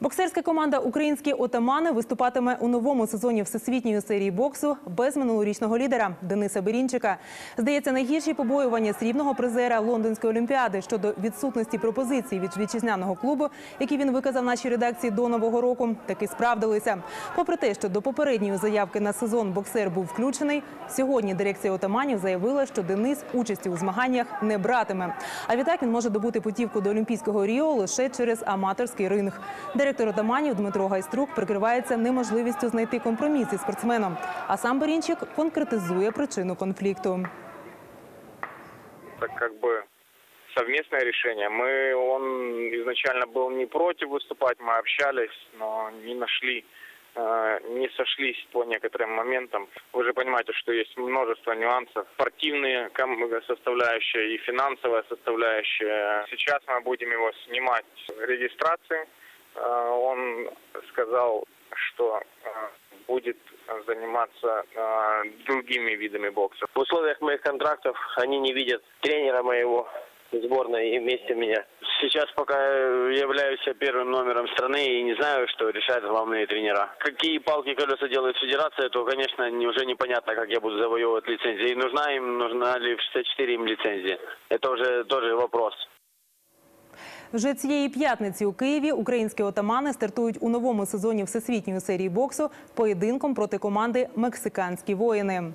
Боксерська команда Українські отамани виступатиме у новому сезоні всесвітньої серії боксу без минулорічного лідера Дениса Берінчика. Здається, найгірші побоювання срібного призера Лондонської олімпіади щодо відсутності пропозицій від вітчизняного клубу, які він виказав нашій редакції до нового року, таки справдилися. Попри те, що до попередньої заявки на сезон боксер був включений, сьогодні дирекція отаманів заявила, що Денис участі у змаганнях не братиме. А відтак він може добути путівку до Олімпійського Ріо лише через аматорський ринг. Директор отаманів Дмитро Гайструк прикривається неможливістю знайти компроміс із спортсменом. А сам Берінчик конкретизує причину конфлікту. это как бы совместное решение. Мы, он изначально был не против выступать, мы общались, но не нашли, э, не сошлись по некоторым моментам. Вы же понимаете, что есть множество нюансов. Спортивные ком- составляющая и финансовая составляющая. Сейчас мы будем его снимать с регистрации. Э, будет заниматься э, другими видами бокса. В условиях моих контрактов они не видят тренера моего сборной и вместе меня. Сейчас пока являюсь первым номером страны и не знаю, что решают главные тренера. Какие палки колеса делает федерация, то, конечно, не- уже непонятно, как я буду завоевывать лицензии. И нужна им, нужна ли в 64 им лицензия. Это уже тоже вопрос. Вже цієї п'ятниці у Києві українські отамани стартують у новому сезоні всесвітньої серії боксу поєдинком проти команди Мексиканські воїни.